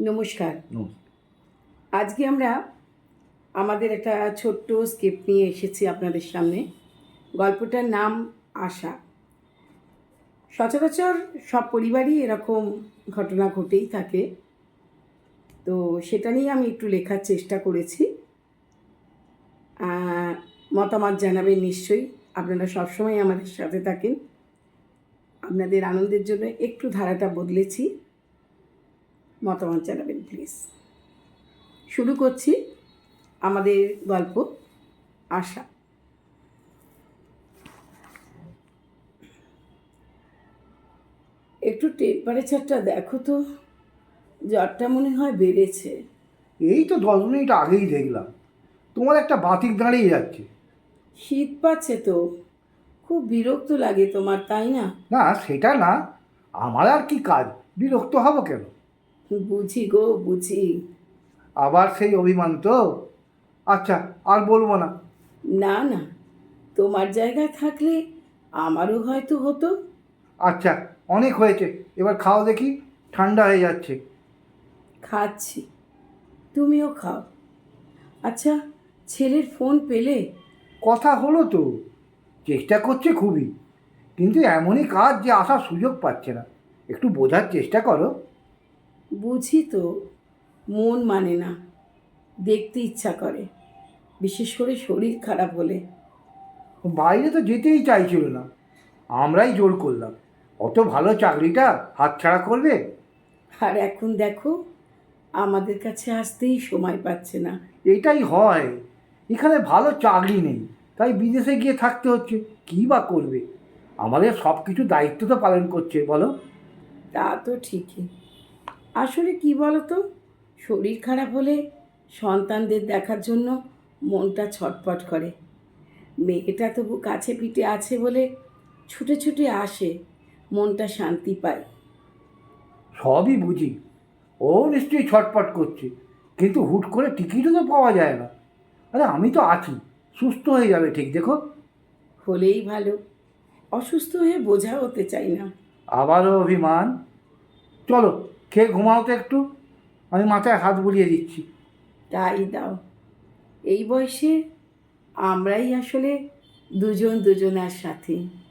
নমস্কার। আজকে আমরা আমাদের একটা ছোট্ট স্ক্রিপ্ট নিয়ে এসেছি আপনাদের সামনে। গল্পটার নাম আশা। সচরাচর সব পরিবারই এরকম ঘটনা ঘটেই থাকে। তো সেটা নিয়ে আমি একটু লেখার চেষ্টা করেছি। মতামত জানাবেন নিশ্চয়ই। আপনারা সবসময় আমাদের সাথে থাকেন। আপনাদের আনন্দের জন্য একটু ধারাটা বদলেছি। মতামত জানাবেন প্লিজ শুরু করছি আমাদের গল্প আশা। একটু টেম্পারেচারটা দেখো তো জ্বরটা মনে হয় বেড়েছে। এই তো দশ মিনিট আগেই দেখলাম। তোমার একটা বাতিক দাঁড়িয়ে যাচ্ছে। শীত পাচ্ছে তো। খুব বিরক্ত লাগে তোমার তাই না? না সেটা না। আমার আর কি কাজ? বিরক্ত হব কেন? বুঝি গো বুঝি। আবার সেই অভিমান তো? আচ্ছা আর বলব না। না না তোমার জায়গায় থাকলে আমারও হয়তো হতো। আচ্ছা অনেক হয়েছে। এবার খাও দেখি ঠান্ডা হয়ে যাচ্ছে। খাচ্ছি তুমিও খাও। আচ্ছা ছেলের ফোন পেলে? কথা হলো তো চেষ্টা করছে খুবই। কিন্তু এমনই কাজ যে আসার সুযোগ পাচ্ছে না। একটু বোঝার চেষ্টা করো। বুঝি তো মন মানে না দেখতে ইচ্ছা করে বিশেষ করে শরীর খারাপ হলে। বাইরে তো যেতেই চাইছিল না আমরাই জোর করলাম অত ভালো চাকরিটা হাতছাড়া করবে? আর এখন দেখো আমাদের কাছে আসতেই সময় পাচ্ছে না। এটাই হয় এখানে ভালো চাকরি নেই তাই বিদেশে গিয়ে থাকতে হচ্ছে কী বা করবে? আমাদের সব কিছু দায়িত্ব তো পালন করছে বলো? তা তো ঠিকই আসলে কি বলো তো শরীর খারাপ হলে সন্তানদের দেখার জন্য মনটা ছটপট করে। মেয়েটা তবু কাছে পিঠে আছে বলে ছুটে ছুটে আসে মনটা শান্তি পায়। সবই বুঝি। ও নিশ্চয়ই ছটপট করছে কিন্তু হুট করে টিকিটও তো পাওয়া যায় না। আরে আমি তো আছি সুস্থ হয়ে যাবে ঠিক দেখো। হলেই ভালো অসুস্থ হয়ে বোঝা হতে চাই না। আবারও অভিমান। চলো খেয়ে ঘুমাও তো একটু। আমি মাথায় হাত বুলিয়ে দিচ্ছি। তাই দাও। এই বয়সে আমরাই আসলে দুজন দুজনার সাথে।